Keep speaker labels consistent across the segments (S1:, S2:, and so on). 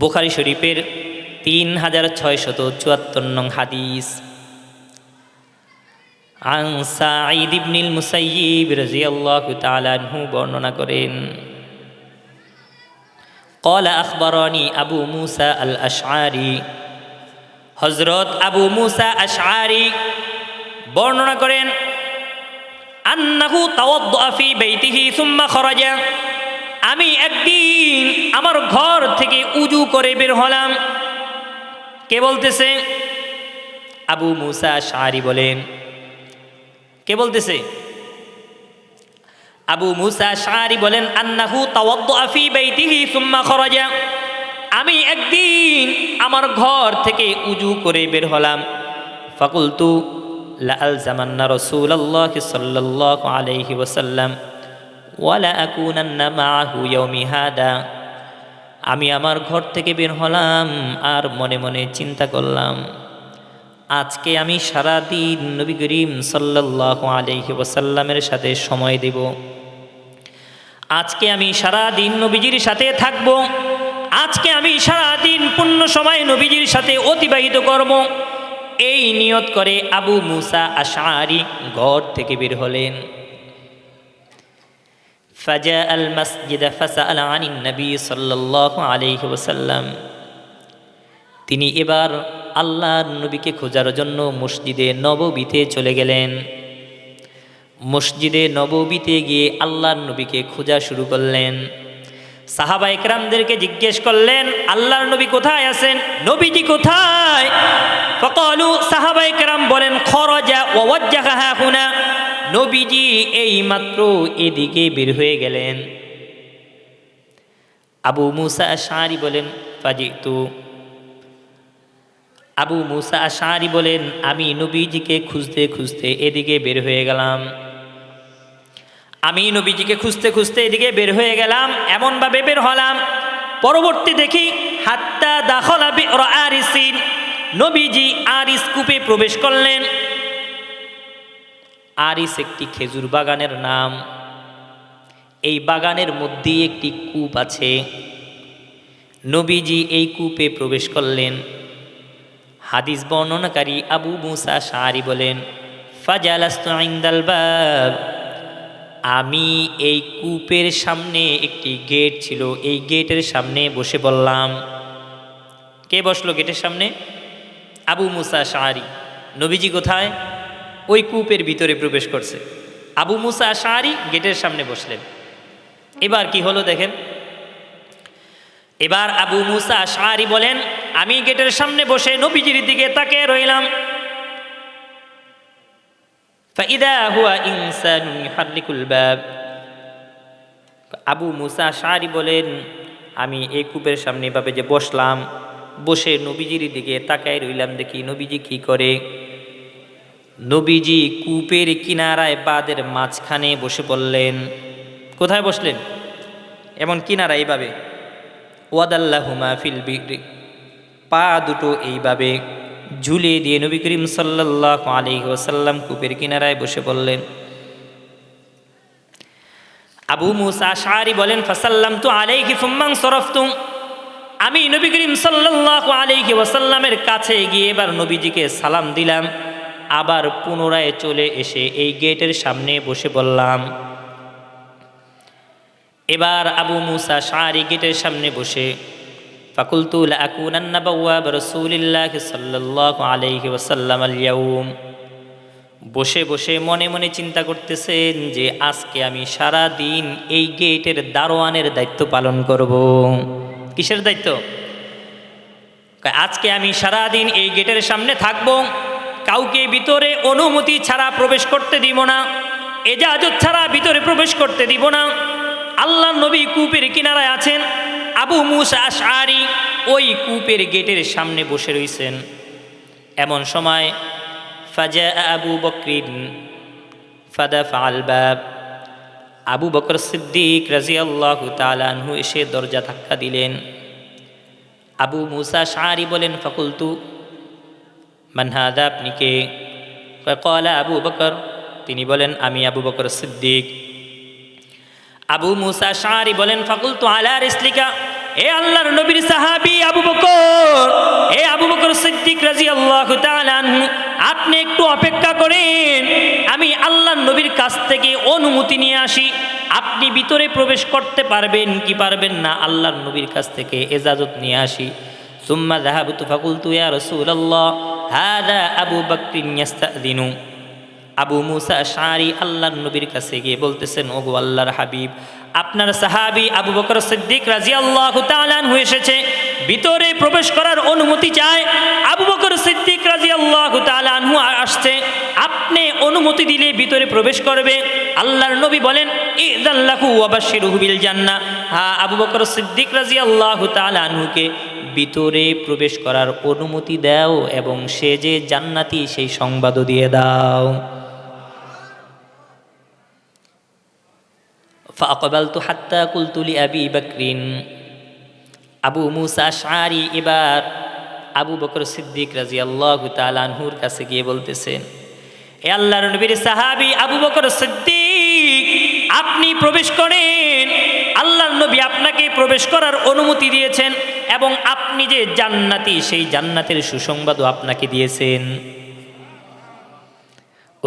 S1: বুখারি শরীফের তিন হাজার ছয়শত চুয়াত্তর নং হাদিস আন সাঈদ ইবনিল মুসাইয়িব রাদিয়াল্লাহু তাআলা আনহু বর্ণনা করেন قال أخبرني أبو موسى الأشعري হজরত আবু মুসা আশআরি বর্ণনা করেন আন্নাহু তাওয়াদ্দা ফি বাইতিহি সুম্মা খরাজা আমি একদিন আমার ঘর থেকে উজু করে বের হলাম। কে বলতেছে? আবু মুসা আশআরি বলেন। কে বলতেছে? আবু মুসা শারি বলেন, আন্নাহু তাওয়াদ্দা ফি বাইতিহি সুম্মা খরাজা। আমি একদিন আমার ঘর থেকে উজু করে বের হলাম। ফাকুলতু লাল জামান্না রসুল্লাহ সাল্লাহ আলাইহি ওসাল্লাম ওয়ালা আকুনান্না মাহু ইয়াউমি হাদা। আমি আমার ঘর থেকে বের হলাম আর মনে মনে চিন্তা করলাম, আজকে আমি সারা দিন নবী করিম সাল্লাহ আলহি ওসাল্লামের সাথে সময় দেব। আজকে আমি সারা দিন নবীজির সাথে থাকব, আজকে আমি সারা দিন পূর্ণ সময় নবীজির সাথে অতিবাহিত করব। এই নিয়ত করে আবু মুসা আশারি ঘর থেকে বের হলেন। আল মসজিদ ফাসা আল আনিন নবী সাল্লাহ আলহি ওসাল্লাম তিনি এবার আল্লাহর নবীকে খোঁজার জন্য মসজিদে নববীতে চলে গেলেন। মসজিদে নববীতে গিয়ে আল্লাহর নবীকে খোঁজা শুরু করলেন। সাহাবা একরামদেরকে জিজ্ঞেস করলেন, আল্লাহর নবী কোথায় আছেন? নবীটি কোথায়? সাহাবা একরাম বলেন, খরজা ওয়াজ্জাহা হুনা নবীজি এই মাত্র এদিকে বের হয়ে গেলেন। আবু মুসা শাঁরি বলেন, ফাজিতু। আবু মুসা আশারি বলেন, আমি নবীজিকে খুঁজতে খুঁজতে এদিকে বের হয়ে গেলাম। আমি নবীজিকে খুঁজতে খুঁজতে এদিকে বের হয়ে গেলাম, এমনভাবে বের হলাম। পরবর্তী দেখি, হাত্তা দাখলা নবীজি আর কূপে প্রবেশ করলেন। আরিস একটি খেজুর বাগানের নাম। এই বাগানের মধ্যেই একটি কূপ আছে। নবীজি এই কূপে প্রবেশ করলেন। হাদিস বর্ণনাকারী আবু মুসা শাহরি বলেন ফাজালাস্তাল আমি এই কূপের সামনে একটি গেট ছিল। এই গেটের সামনে বসে বললাম কে বসল গেটের সামনে? আবু মুসা শাহরি নবীজি কোথায়? ওই কূপের ভিতরে প্রবেশ করছে। আবু মুসা সারি গেটের সামনে বসলেন। এবার কি হলো দেখেন? এবার আবু মুসা সারি বলেন, আমি গেটের সামনে বসে নবীজির দিকে তাকে রইলাম। আবু মুসা সারি বলেন, আমি এই কূপের সামনে এভাবে যে বসলাম, বসে নবীজির দিকে তাকায় রইলাম দেখি নবীজি কি করে? নবীজি কূপের কিনারায় বাদের মাঝখানে বসে পড়লেন কোথায় বসলেন? এমন কিনারা এইভাবে। ওয়াদাল্লাহুমা ফিল বিক্রি পা দুটো এইভাবে। ঝুলিয়ে দিয়ে নবী করিম সাল্লাহ আলী ওসাল্লাম কূপের কিনারায় বসে পড়লেন আবু মুসা শাহরি বলেন ফাসাল্লাম তো আলাইহি ফুম্মাং সরফতুম আমি নবী করিম সাল্লাহ আলাইহি ওসাল্লামের কাছে গিয়ে এবার নবীজিকে সালাম দিলাম। আবার পুনরায় চলে এসে এই গেটের সামনে বসে বললাম, এবার আবু মুসা সারি গেটের সামনে বসে ফাকুলতুল আকুনান্না বাওয়াব আলাইহি বসে বসে মনে মনে চিন্তা করতেছেন যে আজকে আমি সারা দিন এই গেটের দারোয়ানের দায়িত্ব পালন করব। কিসের দায়িত্ব? আজকে আমি সারা দিন এই গেটের সামনে থাকব কাউকে ভিতরে অনুমতি ছাড়া প্রবেশ করতে দিব না, এজাজত ছাড়া ভিতরে প্রবেশ করতে দিব না। আল্লাহ নবী কূপের কিনারায় আছেন, আবু মুসা আশারি ওই কূপের গেটের সামনে বসে রয়েছেন এমন সময়, ফাজা আবু বকরিন, ফাদা ফালবাব আবু বকর সিদ্দিক রাজিয়াল্লাহ তালানহু এসে দরজা ধাক্কা দিলেন। আবু মুসা শাহরি বলেন, ফকুলতু মানহাদা আপনি কে কলা আবু বকর, তিনি বলেন, আমি আবু বকর সিদ্দিক। আবু মুসা শাহরি বলেন ফাকুল তো আলা রিসলিকা, এ আল্লাহর নবীর সাহাবি আবু বকর, এ আবু বকর সিদ্দিক রাজি আল্লাহ আপনি একটু অপেক্ষা করেন, আমি আল্লাহর নবীর কাছ থেকে অনুমতি নিয়ে আসি, আপনি ভিতরে প্রবেশ করতে পারবেন কি পারবেন না, আল্লাহর নবীর কাছ থেকে এজাজত নিয়ে আসি। সুম্মা যাহাবতু ফাকুলতু ইয়া রাসূলুল্লাহ হাদা আবু বকর ইয়াস্তাযিনু। আবু মুসা শারি আল্লাহর নবীর কাছে গিয়ে বলতেছেন ওগো আল্লাহর হাবিব, আপনার সাহাবি আবু বকর সিদ্দিক রাজি আল্লাহ তালানহু এসেছে। ভিতরে প্রবেশ করার অনুমতি চায় আবু বকর সিদ্দিক রাজি আল্লাহ তালানহু আসছে। আপনি অনুমতি দিলে ভিতরে প্রবেশ করবে। আল্লাহর নবী বলেন ইদাল্লাহু ওয়াবাশিরুহু বিল জান্নাহ। হ্যাঁ আবু বকর সিদ্দিক রাজি আল্লাহ তালানহুকে ভিতরে প্রবেশ করার অনুমতি দাও এবং সে যে জান্নাতি সেই সংবাদও দিয়ে দাও। ফাকবালতু হাত্তা কুলতুলি আবি বাকরিন। আবু মুসা শারি এবার আবু বকর সিদ্দিক রাজি আল্লাহ তালানহুর কাছে গিয়ে বলতেছেন এ আল্লাহ নবীর সাহাবি আবু বকর সিদ্দিক, আপনি প্রবেশ করেন। আল্লাহ নবী আপনাকে প্রবেশ করার অনুমতি দিয়েছেন। এবং আপনি যে জান্নাতি, সেই জান্নাতের সুসংবাদও আপনাকে দিয়েছেন।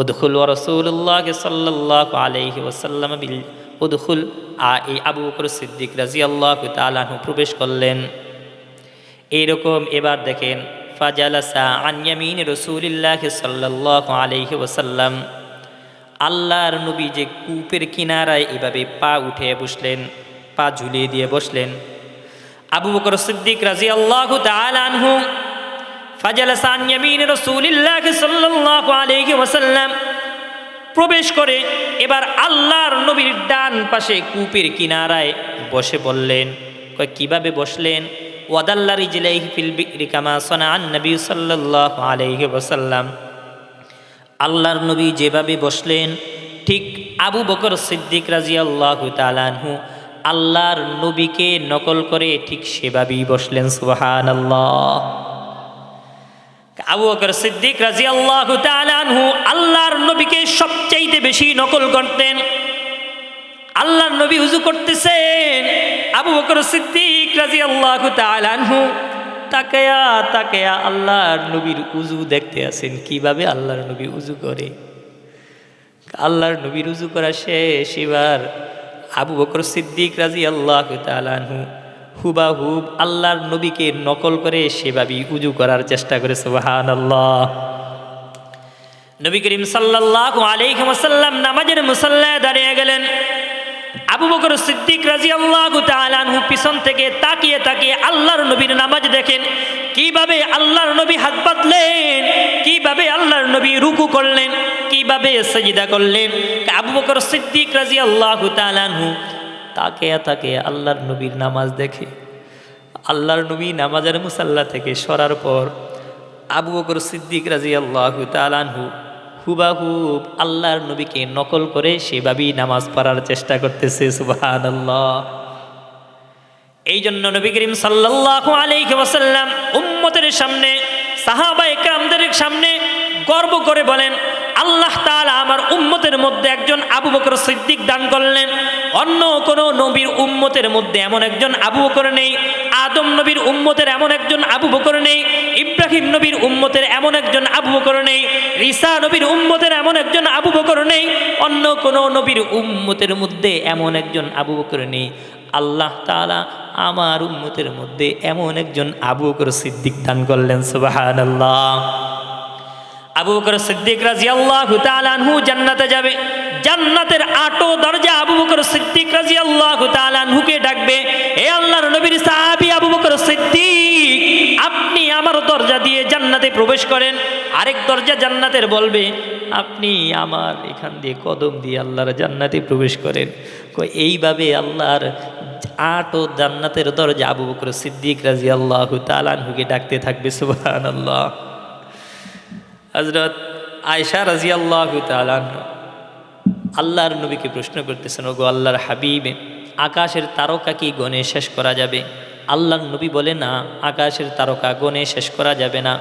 S1: উদখুল রসুল্লাহ সাল্লাহ আলহি ওসাল্লাম উদখুল আ এই আবু বকর সিদ্দিক রাজি আল্লাহ তালাহু প্রবেশ করলেন। এইরকম এবার দেখেন, ফাজালাসা আনয়ামিন রসুলিল্লাহ সাল্লাহ আলহি ওসাল্লাম আল্লাহর নবী যে কূপের কিনারায় এভাবে পা উঠে বসলেন, পা ঝুলিয়ে দিয়ে বসলেন। আবু বকর সিদ্দিক রাজি আল্লাহ তালানহু ফাজালাসা আনয়ামিন রসুলিল্লাহ সাল্লাহ আলহি ওসাল্লাম প্রবেশ করে এবার আল্লাহর নবীর ডান পাশে কূপের কিনারায় বসে বললেন, কয়, কীভাবে বসলেন? ওয়াদাল্লা রিজলাইহি ফিল বিকরি কামা সনাআন নবী সাল্লাল্লাহু আলাইহি ওয়াসাল্লাম। আল্লাহর নবী যেভাবে বসলেন, ঠিক আবু বকর সিদ্দিক রাজিয়াল্লাহু তাআলাহু আল্লাহর নবীকে নকল করে ঠিক সেভাবেই বসলেন, সুবহানাল্লাহ। আবু বকর সিদ্দিক রাজি আল্লাহ আনহু আল্লাহর নবীকে সবচাইতে বেশি নকল করতেন। আল্লাহর নবী উজু করতেছেন। আবু বকর সিদ্দিক রাজি আল্লাহ আনহু তাকায়া তাকায়া আল্লাহর নবীর উজু দেখতে আসেন কীভাবে আল্লাহর নবী উজু করে। আল্লাহর নবীর উজু করা শেষ, এবার আবু বকর সিদ্দিক রাজি আল্লাহ আনহু হুবা হুব আল্লাহর নবীকে নকল করে সেভাবেই উজু করার চেষ্টা করে সুবাহান আল্লাহ নবী করিম সাল্লাহ আলাইসাল্লাম নামাজের মুসাল্লায় দাঁড়িয়ে গেলেন। আবু বকর সিদ্দিক রাজি আল্লাহ তালানহু পিছন থেকে তাকিয়ে তাকিয়ে আল্লাহর নবীর নামাজ দেখেন। কীভাবে আল্লাহর নবী হাত পাতলেন কীভাবে আল্লাহর নবী রুকু করলেন। কীভাবে সজিদা করলেন? আবু বকর সিদ্দিক রাজি আল্লাহ তালানহু তাকে তাকে আল্লাহর নবীর নামাজ দেখে। আল্লাহর নবী নামাজের মুসাল্লা থেকে সরার পর আবু বকর সিদ্দিক রাজি আল্লাহ তালানহু হুবাহুব আল্লাহর নবীকে নকল করে সেভাবেই নামাজ পড়ার চেষ্টা করতেছে সুবাহান আল্লাহ এই জন্য নবী করিম সাল্লাহ আলাইহি ওয়াসাল্লাম উম্মতের সামনে সাহাবা একরামদের সামনে গর্ব করে বলেন আল্লাহ তালা আমার উম্মতের মধ্যে একজন আবু বকর সিদ্দিক দান করলেন। অন্য কোনো নবীর উম্মতের মধ্যে এমন একজন আবু বকর নেই। আদম নবীর উম্মতের এমন একজন আবু বকর নেই। ইব্রাহিম নবীর উম্মতের এমন একজন আবু বকর নেই। রিসা নবীর উম্মতের এমন একজন আবু বকর নেই। অন্য কোনো নবীর উম্মতের মধ্যে এমন একজন আবু বকর নেই। আল্লাহ তালা আমার উম্মতের মধ্যে এমন একজন আবু বকর সিদ্দিক দান করলেন। সুবহানাল্লাহ। আবু বকর সিদ্দিক রাজিয়াল্লাহু তাআলা আনহু জান্নাতে যাবে। জান্নাতের আটো দরজা আবু বকর সিদ্দিক রাজিয়াল্লাহু তাআলা আনহুকে ডাকবে, এ আল্লাহর নবীর সাহাবী আবু বকর সিদ্দিক, আপনি আমার দরজা দিয়ে জান্নাতে প্রবেশ করেন। আরেক দরজা জান্নাতের বলবে, আপনি আমার এখান দিয়ে কদম দিয়ে আল্লাহর জান্নাতে প্রবেশ করেন। এইভাবে আল্লাহর আট ও জান্নাতের দরজা আবু বকর সিদ্দিক রাজি আল্লাহ তালানহুকে ডাকতে থাকবে সুবাহান আল্লাহ হজরত আয়সা রাজি আল্লাহর নবীকে প্রশ্ন করতেছেন, ওগো আল্লাহর হাবিব, আকাশের তারকা কি গণে শেষ করা যাবে? আল্লাহর নবী বলে, না, আকাশের তারকা গণে শেষ করা যাবে না।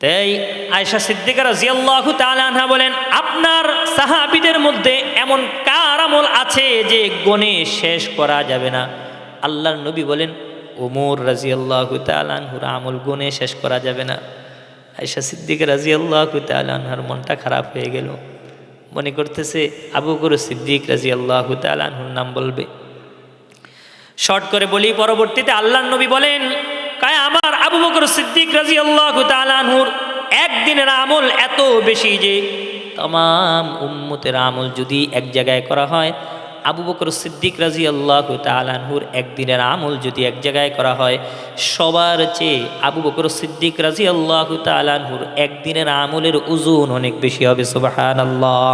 S1: তাই আয়সা সিদ্দিকার জিয়াল্লাহু তাআলা বলেন, আপনার সাহাবিদের মধ্যে এমন কার আমল আছে যে গণে শেষ করা যাবে না? আল্লাহর নবী বলেন ওমর রাজি আল্লাহ তালানহুর আমল গুনে শেষ করা যাবে না। আয়সা সিদ্দিক রাজি আল্লাহ তালানহার মনটা খারাপ হয়ে গেল। মনে করতেছে, আবু বকর সিদ্দিক রাজি আল্লাহ তালানহুর নাম বলবে। শর্ট করে বলি, পরবর্তীতে আল্লাহর নবী বলেন, কায় আমার আবু বকর সিদ্দিক রাজি আল্লাহ তালানহুর একদিনের আমল এত বেশি যে, তমাম উম্মতের আমল যদি এক জায়গায় করা হয় আবু বকর সিদ্দিক রাজি আল্লাহ তালানহুর একদিনের আমল যদি এক জায়গায় করা হয়, সবার চেয়ে আবু বকর সিদ্দিক রাজি আল্লাহ তালানহুর একদিনের আমলের ওজন অনেক বেশি হবে সুবাহান আল্লাহ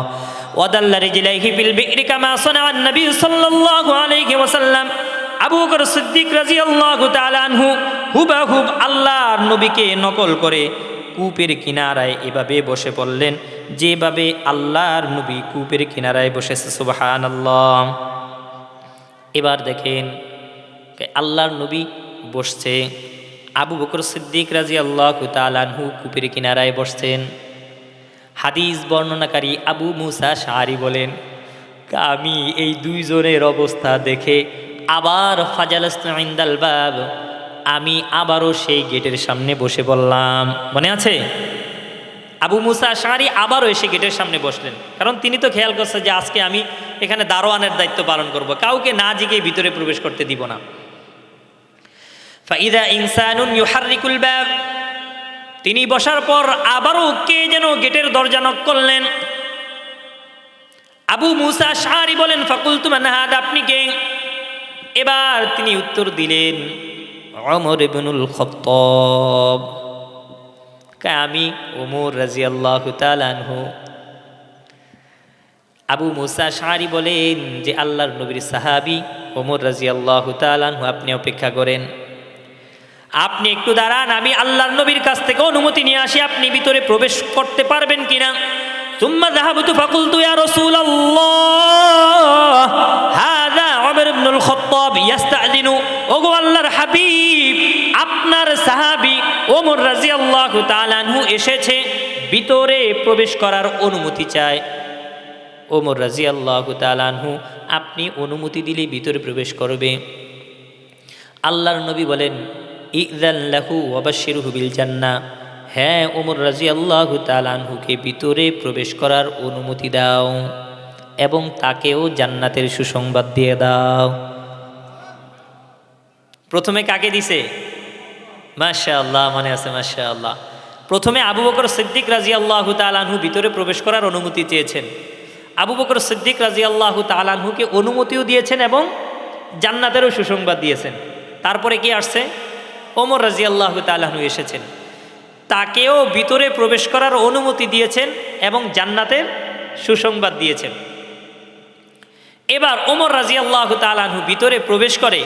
S1: ওয়াদাল্লা রিজলাইহি বিল বিকরি কামা সানা নবী সাল্লাল্লাহু আলাইহি ওয়াসাল্লাম। আবু বকর সিদ্দিক রাদিয়াল্লাহু তাআলা আনহু হুবাহুব আল্লাহর নবীকে নকল করে কূপের কিনারায় এভাবে বসে পড়লেন। যেভাবে আল্লাহর নবী কূপের কিনারায় বসেছে, সুবহানাল্লাহ। এবার দেখেন আল্লাহর নবী বসছে, আবু বকর সিদ্দিক রাজি আল্লাহ তালানহু কূপের কিনারায় বসছেন। হাদিস বর্ণনাকারী আবু মুসা শাহরি বলেন, আমি এই দুইজনের অবস্থা দেখে আবার ফাজাল বাব, আমি আবারও সেই গেটের সামনে বসে বললাম মনে আছে? আবু মুসা শাহরি আবারও এসে গেটের সামনে বসলেন। কারণ তিনি তো খেয়াল করছে যে আজকে আমি এখানে দারোয়ানের দায়িত্ব পালন করব। কাউকে না জিগে ভিতরে প্রবেশ করতে দিব না। ফাইদা ইনসানুন ইউহারিকুল ব্যাব তিনি বসার পর আবারও কে যেন গেটের দরজা নক করলেন। আবু মুসা শাহরি বলেন ফকুল ফাকুল তুমানাহাদ আপনি কে? এবার তিনি উত্তর দিলেন অমর ইবনুল আমি ওমর রাজি আল্লাহ তালানহু আবু মুসা সাহারি বলেন যে, আল্লাহর নবীর সাহাবি ওমর রাজি আল্লাহ তালানহু আপনি অপেক্ষা করেন। আপনি একটু দাঁড়ান, আমি আল্লাহর নবীর কাছ থেকে অনুমতি নিয়ে আসি, আপনি ভিতরে প্রবেশ করতে পারবেন কিনা। তুমা জাহাবুতু ফাকুল তুই আর আল্লাহ উমরুল খত্তব ইয়াস্তাদিনু ওগো আল্লাহর হাবিব, আপনার সাহাবি ওমর রাজি আল্লাহ তালানহু এসেছে, ভিতরে প্রবেশ করার অনুমতি চায়। আল্লাহ আপনি অনুমতি দিলে ভিতরে প্রবেশ করবে। আল্লাহর নবী বলেন ইদাল্লাহু অবশ্যের হুবিল জান্না হ্যাঁ ওমর রাজি আল্লাহ তালানহুকে ভিতরে প্রবেশ করার অনুমতি দাও এবং তাকেও জান্নাতের সুসংবাদ দিয়ে দাও। প্রথমে কাকে দিছে? মাশা আল্লাহ মনে আছে মাশা আল্লাহ প্রথমে আবু বকর সিদ্দিক রাজি আল্লাহ তালানহু ভিতরে প্রবেশ করার অনুমতি চেয়েছেন। আবু বকর সিদ্দিক রাজি আল্লাহ তালানহুকে অনুমতিও দিয়েছেন এবং জান্নাতেরও সুসংবাদ দিয়েছেন। তারপরে কি আসছে? ওমর রাজি আল্লাহ তালাহনু এসেছেন। তাকেও ভিতরে প্রবেশ করার অনুমতি দিয়েছেন এবং জান্নাতের সুসংবাদ দিয়েছেন। এবার ওমর রাজি আল্লাহ তালাহু ভিতরে প্রবেশ করে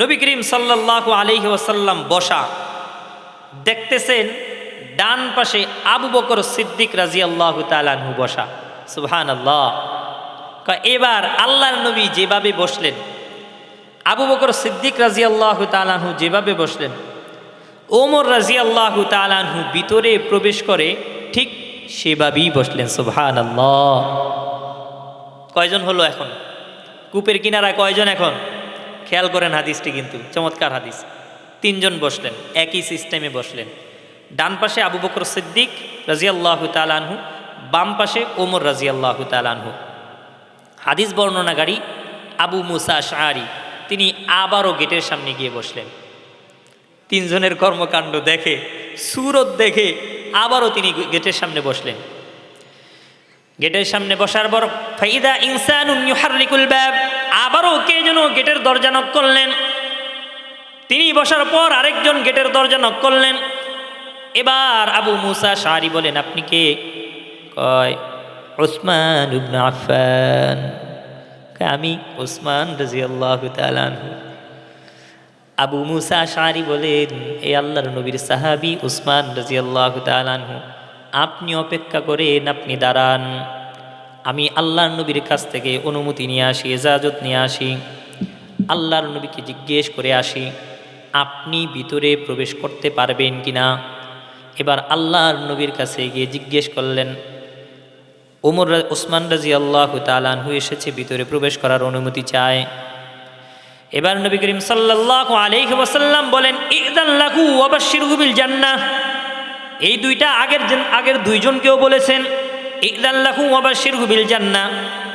S1: নবী করিম সাল্লাহ আলহি ওসাল্লাম বসা, দেখতেছেন ডান পাশে আবু বকর সিদ্দিক রাজি আল্লাহ তালাহু বসা। সুহান আল্লাহ এবার আল্লাহর নবী যেভাবে বসলেন, আবু বকর সিদ্দিক রাজি আল্লাহ তালাহু যেভাবে বসলেন, ওমর রাজি আল্লাহ তালানহু ভিতরে প্রবেশ করে ঠিক সেভাবেই বসলেন সুবহান আল্লাহ কয়জন হলো এখন? কূপের কিনারায় কয়জন এখন? খেয়াল করেন হাদিসটি কিন্তু, চমৎকার হাদিস। তিনজন বসলেন, একই সিস্টেমে বসলেন। ডান পাশে আবু বকর সিদ্দিক রাজি আল্লাহ তালানহু বাম পাশে ওমর রাজি আল্লাহ তালানহু হাদিস বর্ণনাকারী আবু মুসা শাহরি তিনি আবারও গেটের সামনে গিয়ে বসলেন। তিনজনের কর্মকাণ্ড দেখে, সুরত দেখে আবারও তিনি গেটের সামনে বসলেন। গেটের সামনে বসার পর, ফাইদা ইনসান ব্যাব আবারও কে যেন গেটের দরজা নক করলেন। তিনি বসার পর আরেকজন গেটের দরজা নক করলেন। এবার আবু মুসা শাহরি বলেন, আপনি কে? কয়, ওসমান আফফান। আমি ওসমান রাজিয়াল্লাহু তাআলা আবু মুসা শাহরি বলেন, এ আল্লাহর নবীর সাহাবি উসমান রাজিয়াল্লাহ তালানহু আপনি অপেক্ষা করেন, আপনি দাঁড়ান। আমি আল্লাহর নবীর কাছ থেকে অনুমতি নিয়ে আসি এজাজত নিয়ে আসি, আল্লাহর নবীকে জিজ্ঞেস করে আসি, আপনি ভিতরে প্রবেশ করতে পারবেন কি না এবার আল্লাহর নবীর কাছে গিয়ে জিজ্ঞেস করলেন ওমর ওসমান রাজি আল্লাহ তালানহু এসেছে, ভিতরে প্রবেশ করার অনুমতি চায়। এবার নবী করিম ওয়াসাল্লাম বলেন এই দুইটা আগের আগের দুইজনকেও বলেছেন ইদাল্লাহু ওয়াবাশশিরহু বিল জান্নাহ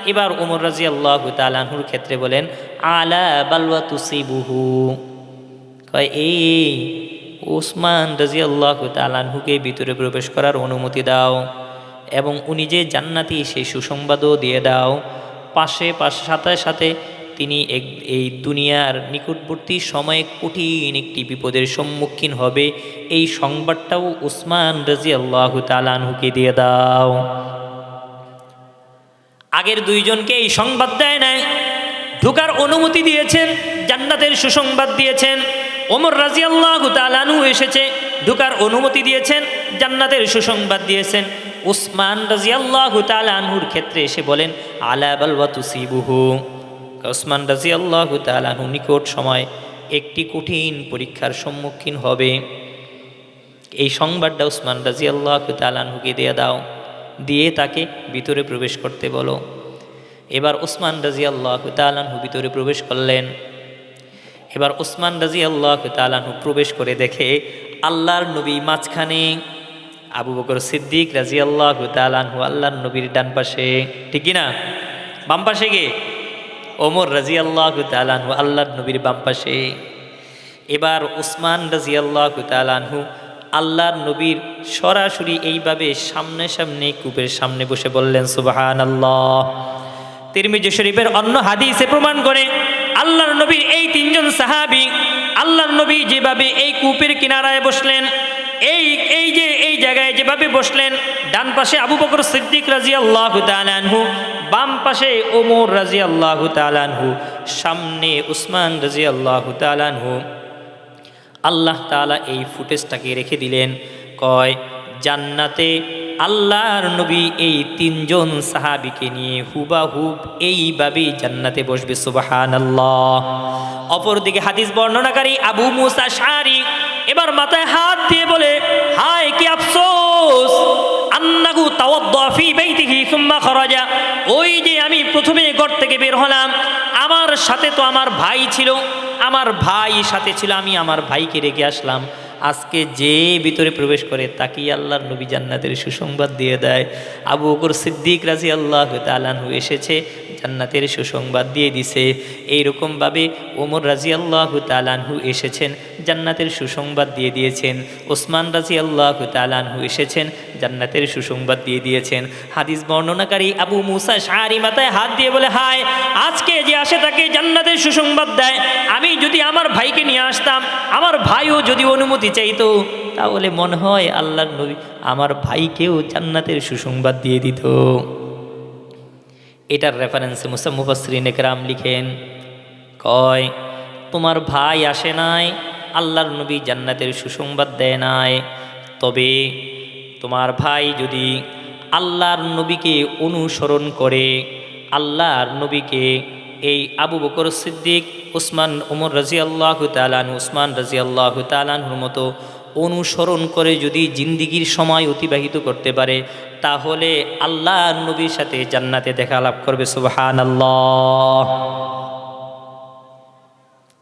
S1: এবার ওমর রাদিয়াল্লাহু তাআলা আনহুর ক্ষেত্রে বলেন, আলা বালওয়া তুসিবুহু। এই ওসমান রাজিয়াল্লাহু তালানহুকে ভিতরে প্রবেশ করার অনুমতি দাও এবং উনি যে জান্নাতি সেই সুসংবাদও দিয়ে দাও। পাশে পাশে, সাথে সাথে তিনি এই দুনিয়ার নিকটবর্তী সময়ে কঠিন একটি বিপদের সম্মুখীন হবে। এই সংবাদটাও উসমান রাজিয়াল্লাহু তালানহুকে দিয়ে দাও। আগের দুইজনকে এই সংবাদ দেয় নাই। ঢোকার অনুমতি দিয়েছেন, জান্নাতের সুসংবাদ দিয়েছেন। ওমর রাজিয়াল্লাহু তালানু এসেছে, ঢোকার অনুমতি দিয়েছেন, জান্নাতের সুসংবাদ দিয়েছেন। উসমান রাজিয়াল্লাহু তালানহুর ক্ষেত্রে এসে বলেন, আলা বালওয়া তুসিবুহু। ওসমান রাজিয়াল্লাহু তালানহু নিকট সময় একটি কঠিন পরীক্ষার সম্মুখীন হবে। এই সংবাদটা উসমান রাজি আল্লাহ তালানহুকে দিয়ে দাও। দিয়ে তাকে ভিতরে প্রবেশ করতে বলো। এবার উসমান রাজি আল্লাহ তালানহু ভিতরে প্রবেশ করলেন। এবার উসমান রাজি আল্লাহ তালানহু প্রবেশ করে দেখে আল্লাহর নবী মাঝখানে আবু বকর সিদ্দিক রাজি আল্লাহ তালানহু আল্লাহর নবীর ডান পাশে। ঠিক না বাম পাশে গে ওমর রাজি আল্লাহ তালানহু আল্লাহর নবীর বাম পাশে। এবার উসমান রাজি আল্লাহ তালানহু আল্লাহর নবীর সরাসরি এইভাবে সামনে সামনে কূপের সামনে বসে বললেন সুবাহান আল্লাহ তিরমিজি শরীফের অন্য হাদিসে প্রমাণ করে, আল্লাহর নবীর এই তিনজন সাহাবী, আল্লাহর নবী যেভাবে এই কূপের কিনারায় বসলেন, এই এই যে, এই জায়গায় যেভাবে বসলেন, ডান পাশে আবু বকর সিদ্দিক রাজি আল্লাহ তালানহু বাম পাশে ওমর রাজি আল্লাহ তালানহু সামনে উসমান রাজি আল্লাহ তালানহু আল্লাহ তাআলা এই ফুটেজটাকে রেখে দিলেন। কয়, জান্নাতে আল্লাহর নবী এই তিনজন সাহাবিকে নিয়ে হুবাহুব এইভাবেই জান্নাতে বসবে সুবাহান আল্লাহ অপরদিকে হাদিস বর্ণনাকারী আবু মুসা শারি এবার মাথায় হাত দিয়ে বলে, হায়, কি আফসোস! ওই যে আমি প্রথমে ঘর থেকে বের হলাম আমার সাথে তো আমার ভাই ছিল, আমার ভাই সাথে ছিল, আমি আমার ভাইকে রেখে আসলাম। আজকে যে ভিতরে প্রবেশ করে, তাকেই আল্লাহর নবী জান্নাতের সুসংবাদ দিয়ে দেয়। আবু বকর সিদ্দিক রাজি আল্লাহ তালানহু এসেছে, জান্নাতের সুসংবাদ দিয়ে দিছে। এইরকমভাবে ওমর রাজি আল্লাহ তালানহু এসেছেন, জান্নাতের সুসংবাদ দিয়ে দিয়েছেন। ওসমান রাজি আল্লাহ তালানহু এসেছেন জান্নাতের সুসংবাদ দিয়ে দিয়েছেন। হাদিস বর্ণনাকারী আবু মুসা শাহরি মাথায় হাত দিয়ে বলে, হায়, আজকে যে আসে তাকে জান্নাতের সুসংবাদ দেয়। আমি যদি আমার ভাইকে নিয়ে আসতাম, আমার ভাইও যদি অনুমতি চাইতো, তাহলে মনে হয় আল্লাহর নবী আমার ভাইকেও জান্নাতের সুসংবাদ দিয়ে দিত। এটার রেফারেন্সে মুসা মুফাসরিন একরাম লিখেন, কয়, তোমার ভাই আসে নাই, আল্লাহর নবী জান্নাতের সুসংবাদ দেয় নাই। তবে তোমার ভাই যদি আল্লাহর নবীকে অনুসরণ করে, আল্লাহর নবীকে এই আবু বকর সিদ্দিক, উসমান, উমর রাজি আল্লাহ তালান উসমান রাজি আল্লাহ মতো অনুসরণ করে যদি জিন্দিগির সময় অতিবাহিত করতে পারে, তাহলে আল্লাহ নবীর সাথে জান্নাতে দেখা লাভ করবে সুবহান আল্লাহ